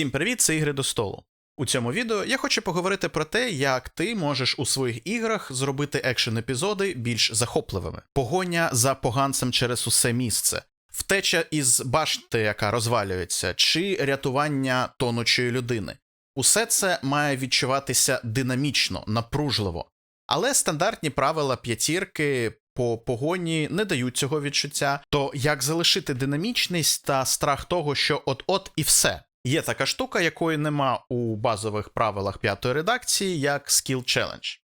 Всім привіт, це ігри до столу. У цьому відео я хочу поговорити про те, як ти можеш у своїх іграх зробити екшен епізоди більш захопливими. Погоня за поганцем через усе місце, втеча із башти, яка розвалюється, чи рятування тонучої людини. Усе це має відчуватися динамічно, напружливо. Але стандартні правила п'ятірки по погоні не дають цього відчуття. То як залишити динамічність та страх того, що от-от і все. Є така штука, якої нема у базових правилах п'ятої редакції, як Skill Challenge.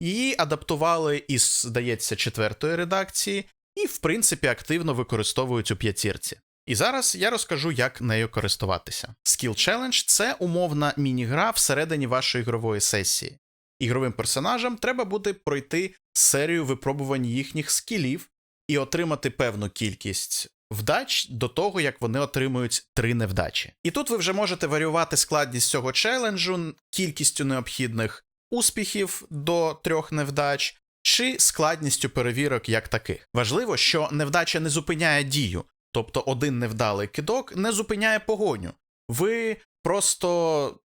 Її адаптували із, здається, четвертої редакції, і, в принципі, активно використовують у п'ятірці. І зараз я розкажу, як нею користуватися. Skill Challenge це умовна міні-гра всередині вашої ігрової сесії. Ігровим персонажам треба буде пройти серію випробувань їхніх скілів і отримати певну кількість вдач до того, як вони отримують три невдачі. І тут ви вже можете варіювати складність цього челенджу, кількістю необхідних успіхів до трьох невдач, чи складністю перевірок як таких. Важливо, що невдача не зупиняє дію, тобто один невдалий кидок не зупиняє погоню. Ви просто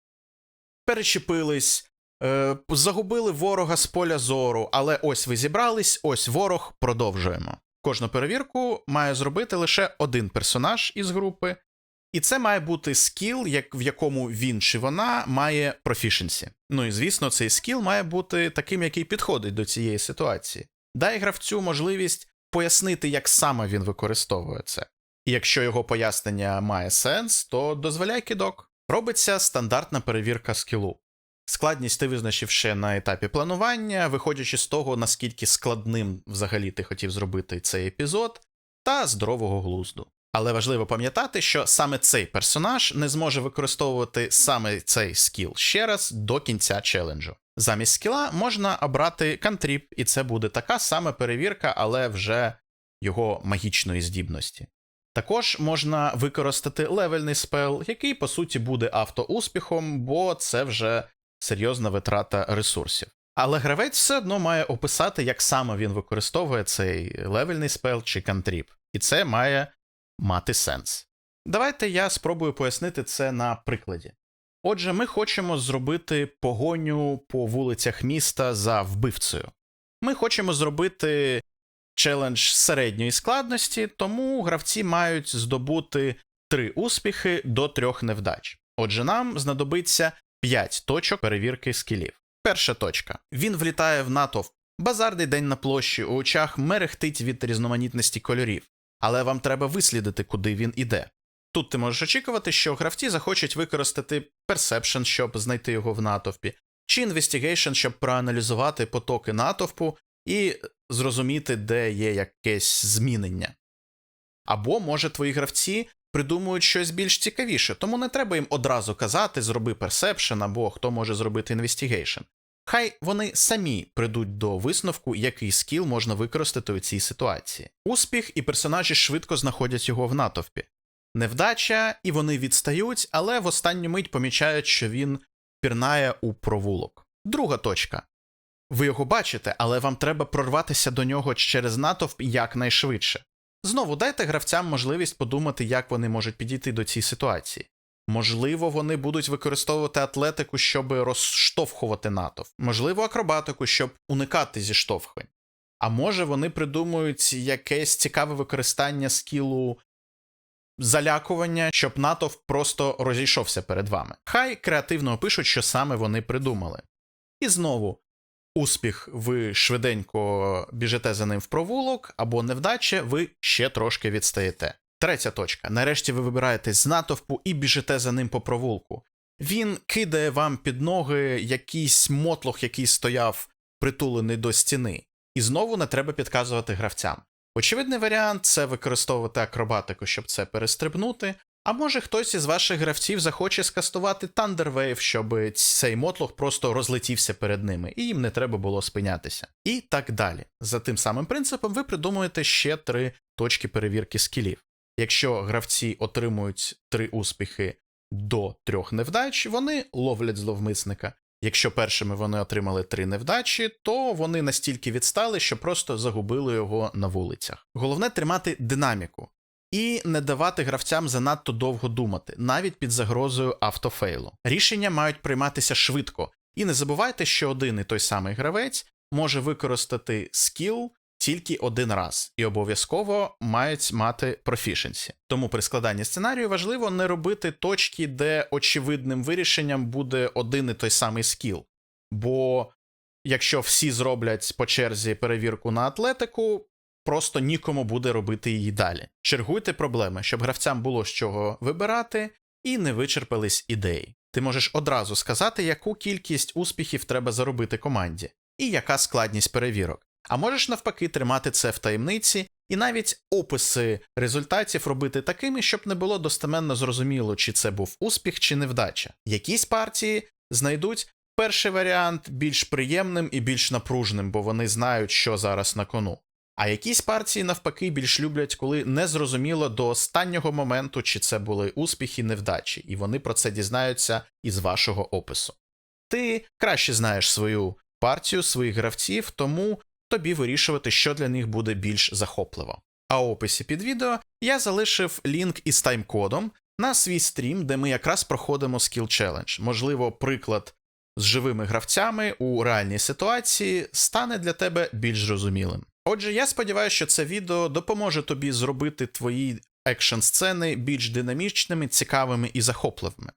перечепились. Е, загубили ворога з поля зору, але ось ви зібрались, ось ворог, продовжуємо. Кожну перевірку має зробити лише один персонаж із групи, і це має бути скіл, як, в якому він чи вона має профішенсі. Ну і звісно, цей скіл має бути таким, який підходить до цієї ситуації. Дай гравцю можливість пояснити, як саме він використовує це. І якщо його пояснення має сенс, то дозволяй кидок. Робиться стандартна перевірка скілу. Складність ти визначив ще на етапі планування, виходячи з того, наскільки складним взагалі ти хотів зробити цей епізод, та здорового глузду. Але важливо пам'ятати, що саме цей персонаж не зможе використовувати саме цей скіл ще раз до кінця челенджу. Замість скіла можна обрати кантріп, і це буде така сама перевірка, але вже його магічної здібності. Також можна використати левельний спел, який по суті буде автоуспіхом, бо це вже серйозна витрата ресурсів. Але гравець все одно має описати, як саме він використовує цей левельний спел чи кантріп, і це має мати сенс. Давайте я спробую пояснити це на прикладі. Отже, ми хочемо зробити погоню по вулицях міста за вбивцею. Ми хочемо зробити челендж середньої складності, тому гравці мають здобути три успіхи до трьох невдач. Отже, нам знадобиться 5 точок перевірки скілів. Перша точка. Він влітає в натовп. Базарний день на площі, у очах мерехтить від різноманітності кольорів, але вам треба вислідити, куди він іде. Тут ти можеш очікувати, що гравці захочуть використати Perception, щоб знайти його в натовпі, чи Investigation, щоб проаналізувати потоки натовпу і зрозуміти, де є якесь змінення. Або, може, твої гравці придумують щось більш цікавіше, тому не треба їм одразу казати, зроби персепшн або хто може зробити інвестігейшн. Хай вони самі прийдуть до висновку, який скіл можна використати у цій ситуації. Успіх і персонажі швидко знаходять його в натовпі. Невдача, і вони відстають, але в останню мить помічають, що він пірнає у провулок. Друга точка. Ви його бачите, але вам треба прорватися до нього через натовп якнайшвидше. Знову дайте гравцям можливість подумати, як вони можуть підійти до цієї ситуації. Можливо, вони будуть використовувати атлетику, щоб розштовхувати натовп, можливо, акробатику, щоб уникати зіштовхувань. А може вони придумують якесь цікаве використання скілу залякування, щоб натовп просто розійшовся перед вами. Хай креативно опишуть, що саме вони придумали. І знову успіх, ви швиденько біжите за ним в провулок, або невдача, ви ще трошки відстаєте. Третя точка. Нарешті ви вибираєтесь з натовпу і біжите за ним по провулку. Він кидає вам під ноги якийсь мотлох, який стояв притулений до стіни, і знову не треба підказувати гравцям. Очевидний варіант це використовувати акробатику, щоб це перестрибнути. А може хтось із ваших гравців захоче скастувати Thunder Wave, щоб цей мотлох просто розлетівся перед ними, і їм не треба було спинятися. І так далі. За тим самим принципом ви придумуєте ще три точки перевірки скілів. Якщо гравці отримують три успіхи до трьох невдач, вони ловлять зловмисника. Якщо першими вони отримали три невдачі, то вони настільки відстали, що просто загубили його на вулицях. Головне тримати динаміку. І не давати гравцям занадто довго думати, навіть під загрозою автофейлу. Рішення мають прийматися швидко, і не забувайте, що один і той самий гравець може використати скіл тільки один раз, і обов'язково мають мати профішенсі. Тому при складанні сценарію важливо не робити точки, де очевидним вирішенням буде один і той самий скіл. Бо якщо всі зроблять по черзі перевірку на атлетику, просто нікому буде робити її далі. Чергуйте проблеми, щоб гравцям було з чого вибирати, і не вичерпались ідеї. Ти можеш одразу сказати, яку кількість успіхів треба заробити команді, і яка складність перевірок. А можеш навпаки тримати це в таємниці, і навіть описи результатів робити такими, щоб не було достеменно зрозуміло, чи це був успіх чи невдача. Якісь партії знайдуть перший варіант більш приємним і більш напружним, бо вони знають, що зараз на кону. А якісь партії навпаки більш люблять, коли не зрозуміло до останнього моменту, чи це були успіхи, невдачі, і вони про це дізнаються із вашого опису. Ти краще знаєш свою партію, своїх гравців, тому тобі вирішувати, що для них буде більш захопливо. А у описі під відео я залишив лінк із таймкодом на свій стрім, де ми якраз проходимо Skill Challenge. Можливо, приклад з живими гравцями у реальній ситуації стане для тебе більш зрозумілим. Отже, я сподіваюся, що це відео допоможе тобі зробити твої екшн сцени більш динамічними, цікавими і захопливими.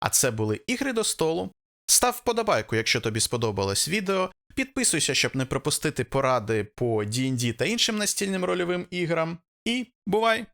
А це були ігри до столу. Став вподобайку, якщо тобі сподобалось відео. Підписуйся, щоб не пропустити поради по D&D та іншим настільним рольовим іграм. І бувай!